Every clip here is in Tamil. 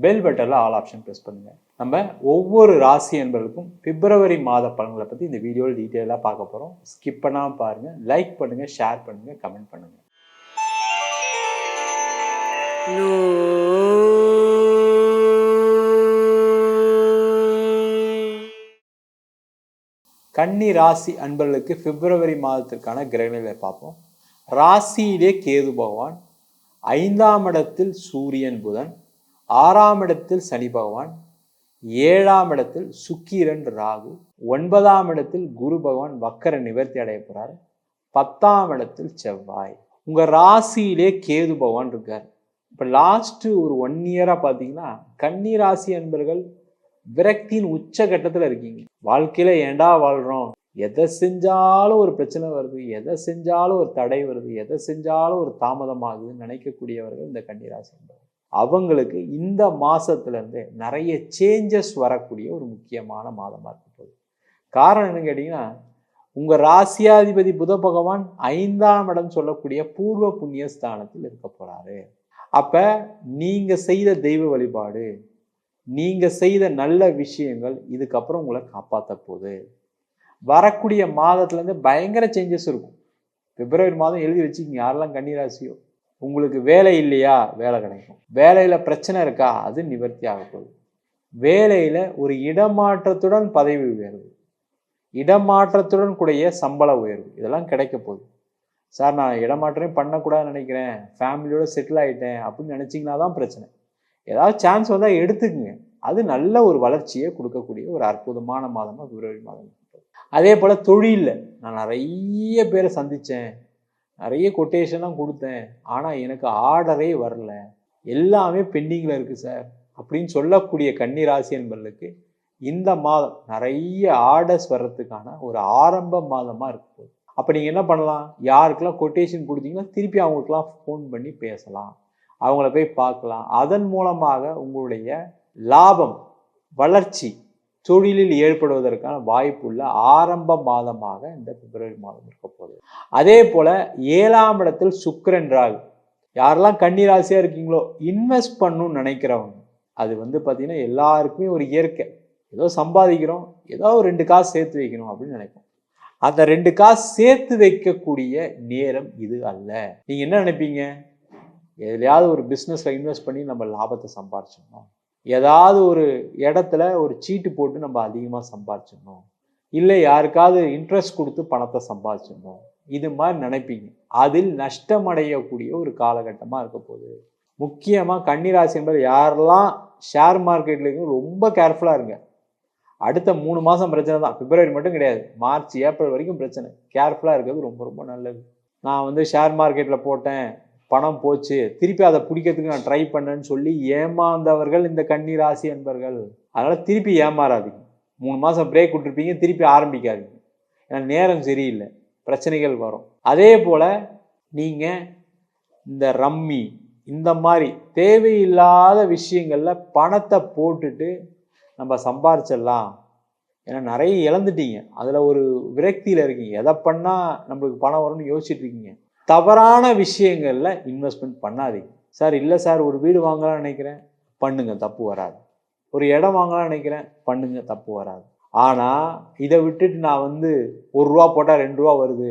பெல் பட்டனில் ஆல் ஆப்ஷன் ப்ரெஸ் பண்ணுங்கள் நம்ம ஒவ்வொரு ராசி என்பவருக்கும் பிப்ரவரி மாத பலன்களை பற்றி இந்த வீடியோவில் டீட்டெயிலாக பார்க்க போகிறோம் ஸ்கிப் பண்ணாமல் பாருங்கள் லைக் பண்ணுங்கள் ஷேர் பண்ணுங்கள் கமெண்ட் பண்ணுங்கள் கன்னி ராசி அன்பர்களுக்கு பிப்ரவரி மாதத்திற்கான கிரகநிலை பார்ப்போம். ராசியிலே கேது பகவான் ஐந்தாம் இடத்தில் சூரியன் புதன் ஆறாம் இடத்தில் சனி பகவான் ஏழாம் இடத்தில் சுக்கிரன் ராகு ஒன்பதாம் இடத்தில் குரு பகவான் வக்கர நிவர்த்தி அடைய போறார். பத்தாம் இடத்தில் செவ்வாய். உங்க ராசியிலே கேது பகவான் இருக்கார். இப்போ லாஸ்ட் ஒரு ஒன் இயரா பார்த்தீங்கன்னா கன்னி ராசி அன்பர்கள் விரக்தியின் உச்ச கட்டத்தில் இருக்கீங்க. வாழ்க்கையில ஏண்டா வாழ்றோம்? எதை செஞ்சாலும் ஒரு பிரச்சனை வருது எதை செஞ்சாலும் ஒரு தடை வருது எதை செஞ்சாலும் ஒரு தாமதமாகுதுன்னு நினைக்கக்கூடியவர்கள் இந்த கன்னிராசி அன்பர்கள். அவங்களுக்கு இந்த மாதத்துலேருந்து நிறைய சேஞ்சஸ் வரக்கூடிய ஒரு முக்கியமான மாதமாக இருக்க போகுது. காரணம் என்னன்னு கேட்டிங்கன்னா உங்கள் ராசியாதிபதி புத பகவான் ஐந்தாம் இடம் சொல்லக்கூடிய பூர்வ புண்ணிய ஸ்தானத்தில் இருக்க போகிறாரு அப்போ நீங்கள் செய்த தெய்வ வழிபாடு நீங்கள் செய்த நல்ல விஷயங்கள் இதுக்கப்புறம் உங்களை காப்பாற்ற போகுது. வரக்கூடிய மாதத்துலேருந்து பயங்கர சேஞ்சஸ் இருக்கும். பிப்ரவரி மாதம் எழுதி வச்சுக்கிங்க யாரெல்லாம் கன்னிராசியோ. உங்களுக்கு வேலை இல்லையா? வேலை கிடைக்கும். வேலையில் பிரச்சனை இருக்கா? அது நிவர்த்தி ஆகப்போகுது வேலையில் ஒரு இடமாற்றத்துடன் பதவி உயர்வு. இடமாற்றத்துடன் கூடிய சம்பள உயர்வு. இதெல்லாம் கிடைக்க போகுது. சார் நான் இடமாற்றமே பண்ணக்கூடாதுன்னு நினைக்கிறேன். ஃபேமிலியோட செட்டில் ஆகிட்டேன் அப்படின்னு நினச்சிங்கன்னா தான் பிரச்சனை. ஏதாவது சான்ஸ் வந்தால் எடுத்துக்குங்க. அது நல்ல ஒரு வளர்ச்சியை கொடுக்கக்கூடிய ஒரு அற்புதமான மாதமாக பிப்ரவரி மாதம். அதே போல் தொழிலில். நான் நிறைய பேரை சந்தித்தேன் நிறைய கொட்டேஷன்லாம் கொடுத்தேன். ஆனால் எனக்கு ஆர்டரே வரல. எல்லாமே பெண்டிங்கில் இருக்குது சார் அப்படின்னு சொல்லக்கூடிய கன்னிராசி என்பர்களுக்கு இந்த மாதம் நிறைய ஆர்டர்ஸ் வர்றதுக்கான ஒரு ஆரம்ப மாதமாக இருக்கு போகுது அப்போ நீங்கள் என்ன பண்ணலாம்? யாருக்கெல்லாம் கொட்டேஷன் கொடுத்தீங்கன்னா திருப்பி அவங்களுக்குலாம் ஃபோன் பண்ணி பேசலாம். அவங்கள போய் பார்க்கலாம். அதன் மூலமாக உங்களுடைய லாபம் வளர்ச்சி தொழிலில் ஏற்படுவதற்கான வாய்ப்புள்ள ஆரம்ப மாதமாக இந்த பிப்ரவரி மாதம் இருக்க போகுது. அதே போல ஏழாம் இடத்தில் சுக்கிரன் ராகு. யாரெல்லாம் ஆசையாக இருக்கீங்களோ இன்வெஸ்ட் பண்ணணும்னு நினைக்கிறவங்க அது வந்து பார்த்தீங்கன்னா எல்லாருக்குமே ஒரு இயற்கை. ஏதோ சம்பாதிக்கிறோம் ஏதோ ஒரு ரெண்டு காசு சேர்த்து வைக்கணும் அப்படின்னு நினைப்போம். அந்த ரெண்டு காசு சேர்த்து வைக்கக்கூடிய நேரம் இது அல்ல. நீங்கள் என்ன நினைப்பீங்க? எதுலையாவது ஒரு பிஸ்னஸில் இன்வெஸ்ட் பண்ணி நம்ம லாபத்தை சம்பாரிச்சிடணும். ஏதாவது ஒரு இடத்துல ஒரு சீட்டு போட்டு நம்ம அதிகமாக சம்பாதிச்சிடணும். இல்லை யாருக்காவது இன்ட்ரெஸ்ட் கொடுத்து பணத்தை சம்பாதிச்சிடணும். இது மாதிரி நினைப்பீங்க. அதில் நஷ்டமடையக்கூடிய ஒரு காலகட்டமாக இருக்க போகுது. முக்கியமாக கன்னிராசி என்பது யாரெல்லாம் ஷேர் மார்க்கெட்டில் ரொம்ப கேர்ஃபுல்லாக இருங்க. அடுத்த மூணு மாதம் பிரச்சனை தான். பிப்ரவரி மட்டும் கிடையாது. மார்ச் ஏப்ரல் வரைக்கும் பிரச்சனை. கேர்ஃபுல்லாக இருக்கிறது ரொம்ப ரொம்ப நல்லது. நான் வந்து ஷேர் மார்க்கெட்டில் போட்டேன். பணம் போச்சு. திருப்பி அதை பிடிக்கிறதுக்கு நான் ட்ரை பண்ணேன்னு சொல்லி ஏமாந்தவர்கள் இந்த கன்னி ராசி என்பர்கள் அதனால் திருப்பி ஏமாறாதீங்க. மூணு மாதம் பிரேக் விட்டுருப்பீங்க திருப்பி ஆரம்பிக்காதீங்க. ஏன்னா நேரம் சரியில்லை. பிரச்சனைகள் வரும். அதே போல் நீங்கள் இந்த ரம்மி இந்த மாதிரி தேவையில்லாத விஷயங்களில் பணத்தை போட்டுட்டு நம்ம சம்பாரிச்சிடலாம். ஏன்னா நிறைய இழந்துட்டீங்க. அதில் ஒரு விரக்தியில் இருக்கீங்க. எதை பண்ணால் நம்மளுக்கு பணம் வரும்னு யோசிச்சுட்டு இருக்கீங்க. தவறான விஷயங்களில் இன்வெஸ்ட்மெண்ட் பண்ணாதீங்க. சார் இல்லை சார் ஒரு வீடு வாங்கலாம்னு நினைக்கிறேன் பண்ணுங்க தப்பு வராது. ஒரு இடம் வாங்கலாம்னு நினைக்கிறேன் பண்ணுங்க தப்பு வராது. ஆனால் இதை விட்டுட்டு நான் வந்து ஒரு ரூபா போட்டால் ரெண்டு ரூபா வருது.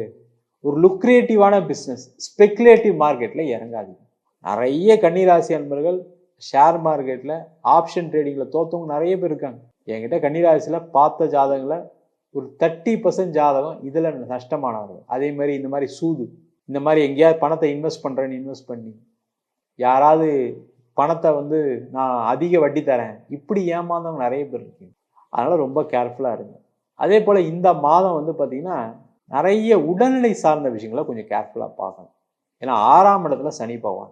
ஒரு லுக்ரியேட்டிவான பிஸ்னஸ் ஸ்பெக்குலேட்டிவ் மார்க்கெட்டில் இறங்காதீங்க. நிறைய கன்னிராசி அன்பர்கள் ஷேர் மார்க்கெட்டில் ஆப்ஷன் ட்ரேடிங்கில் தோத்தவங்க நிறைய பேர் இருக்காங்க. என்கிட்ட கன்னிராசியில் பார்த்த ஜாதகங்களை ஒரு தேர்ட்டி பர்சன்ட் ஜாதகம் இதில் நஷ்டமானவர்கள் அதே மாதிரி இந்த மாதிரி சூது. இந்த மாதிரி எங்கேயாவது பணத்தை இன்வெஸ்ட் பண்ணுறேன்னு இன்வெஸ்ட் பண்ணி யாராவது பணத்தை வந்து நான் அதிக வட்டி தரேன் இப்படி ஏமாந்தவங்க நிறைய பேர் இருக்கீங்க. அதனால் ரொம்ப கேர்ஃபுல்லாக இருங்க. அதே போல் இந்த மாதம் வந்து பார்த்திங்கன்னா நிறைய உடல்நிலை சார்ந்த விஷயங்களை கொஞ்சம் கேர்ஃபுல்லாக பார்க்கணும். ஏன்னா ஆறாம் இடத்துல சனி பகவான்.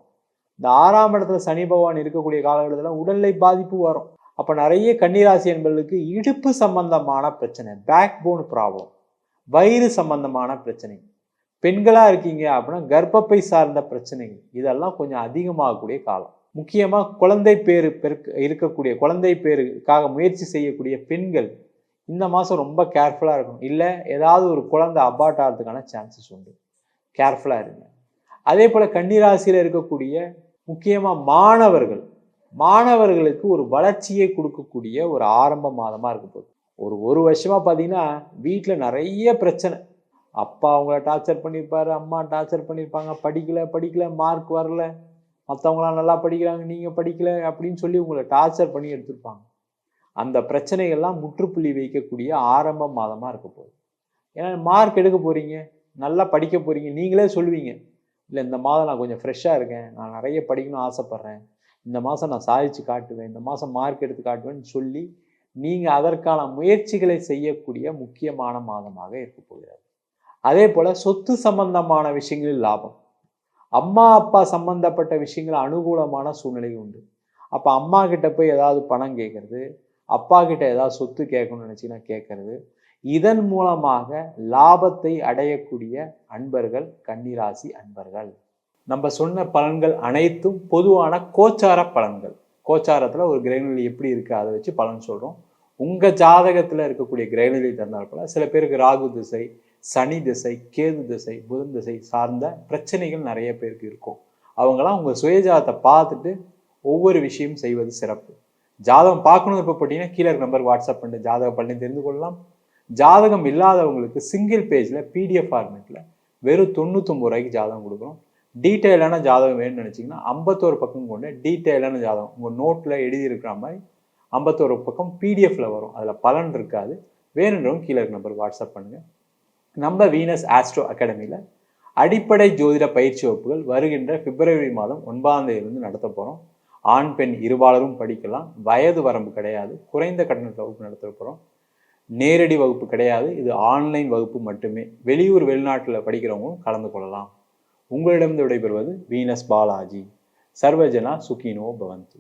இந்த ஆறாம் இடத்துல சனி பகவான் இருக்கக்கூடிய காலகட்டத்தில் உடல்நிலை பாதிப்பு வரும். அப்போ நிறைய கன்னிராசி என்பவர்களுக்கு இடுப்பு சம்பந்தமான பிரச்சனை பேக் போன் ப்ராப்ளம் வயிறு சம்பந்தமான பிரச்சனை பெண்களாக இருக்கீங்க அப்படின்னா கர்ப்பப்பை சார்ந்த பிரச்சனைகள். இதெல்லாம் கொஞ்சம் அதிகமாகக்கூடிய காலம். முக்கியமாக குழந்தை பேர் பெருக்க இருக்கக்கூடிய குழந்தை பேருக்காக முயற்சி செய்யக்கூடிய பெண்கள் இந்த மாதம் ரொம்ப கேர்ஃபுல்லாக இருக்கணும். இல்லை ஏதாவது ஒரு குழந்தை அபார்ட் ஆகிறதுக்கான சான்சஸ் உண்டு. கேர்ஃபுல்லாக இருங்க. அதே போல் கன்னிராசியில் இருக்கக்கூடிய முக்கியமாக மாணவர்கள். மாணவர்களுக்கு ஒரு வளர்ச்சியை கொடுக்கக்கூடிய ஒரு ஆரம்ப மாதமாக இருக்க போகுது. ஒரு ஒரு வருஷமாக பார்த்தீங்கன்னா வீட்டில் நிறைய பிரச்சனை. அப்பா அவங்கள டார்ச்சர் பண்ணியிருப்பாரு அம்மா டார்ச்சர் பண்ணியிருப்பாங்க படிக்கல படிக்கல மார்க் வரல. மற்றவங்களாம் நல்லா படிக்கிறாங்க நீங்கள் படிக்கல அப்படின்னு சொல்லி உங்களை டார்ச்சர் பண்ணி எடுத்திருப்பாங்க. அந்த பிரச்சனைகள்லாம் முற்றுப்புள்ளி வைக்கக்கூடிய ஆரம்ப மாதமாக இருக்க போகுது. ஏன்னா மார்க் எடுக்க போகிறீங்க நல்லா படிக்க போகிறீங்க நீங்களே சொல்லுவீங்க. இல்லை இந்த மாதம் நான் கொஞ்சம் ஃப்ரெஷ்ஷாக இருக்கேன் நான் நிறைய படிக்கணும்னு ஆசைப்பட்றேன். இந்த மாதம் நான் சாதிச்சு காட்டுவேன் இந்த மாதம் மார்க் எடுத்து காட்டுவேன்னு சொல்லி நீங்கள் அதற்கான முயற்சிகளை செய்யக்கூடிய முக்கியமான மாதமாக இருக்க போகிறது. அதே போல் சொத்து சம்பந்தமான விஷயங்களில் லாபம். அம்மா அப்பா சம்பந்தப்பட்ட விஷயங்கள் அனுகூலமான சூழ்நிலை உண்டு. அப்போ அம்மா கிட்ட போய் ஏதாவது பணம் கேட்கறது அப்பா கிட்ட ஏதாவது சொத்து கேட்கணும்னு நினச்சிங்கன்னா கேட்கறது இதன் மூலமாக லாபத்தை அடையக்கூடிய அன்பர்கள் கன்னிராசி அன்பர்கள். நம்ம சொன்ன பலன்கள் அனைத்தும் பொதுவான கோச்சார பலன்கள். கோச்சாரத்தில் ஒரு கிரகநிலை எப்படி இருக்குது அதை வச்சு பலன் சொல்கிறோம் உங்கள் ஜாதகத்தில் இருக்கக்கூடிய கிரகநிலை தந்தால் போல் சில பேருக்கு ராகு திசை சனி திசை கேது திசை புதன் திசை சார்ந்த பிரச்சனைகள் நிறைய பேருக்கு இருக்கும். அவங்களாம் உங்கள் சுயஜாதத்தை பார்த்துட்டு ஒவ்வொரு விஷயம் செய்வது சிறப்பு. ஜாதகம் பார்க்கணும் இப்போ போட்டிங்கன்னா கீழே நம்பர் வாட்ஸ்அப் பண்ணி ஜாதகம் பண்ணி தெரிந்து கொள்ளலாம். ஜாதகம் இல்லாதவங்களுக்கு சிங்கிள் பேஜில் பிடிஎஃப் ஃபார்மேட்டில் வெறும் தொண்ணூத்தொம்பது ரூபாய்க்கு ஜாதகம் கொடுக்குறோம் டீட்டெயிலான ஜாதகம் வேணும்னு நினச்சிங்கன்னா ஐம்பத்தோரு பக்கம் கொண்டு டீட்டெயிலான ஜாதகம். உங்கள் நோட்டில் எழுதியிருக்கிற மாதிரி ஐம்பத்தோரு பக்கம் பிடிஎஃப்பில் வரும். அதில் பலன் இருக்காது. வேணுன்றவங்க கீழே இருக்க நம்பர் வாட்ஸ்அப் பண்ணுங்கள் நம்ம வீனஸ் ஆஸ்ட்ரோ அகாடமியில் அடிப்படை ஜோதிட பயிற்சி வகுப்புகள் வருகின்ற பிப்ரவரி மாதம் ஒன்பதாம் தேதியிலிருந்து நடத்த போகிறோம் ஆண் பெண் இருபாலரும் படிக்கலாம். வயது வரம்பு கிடையாது. குறைந்த கட்டண வகுப்பு நடத்த போகிறோம் நேரடி வகுப்பு கிடையாது. இது ஆன்லைன் வகுப்பு மட்டுமே. வெளியூர் வெளிநாட்டில் படிக்கிறவங்களும் கலந்து கொள்ளலாம். உங்களிடம் விடைபெறுவது வீனஸ் பாலாஜி சர்வஜனா சுகினோ பவந்து.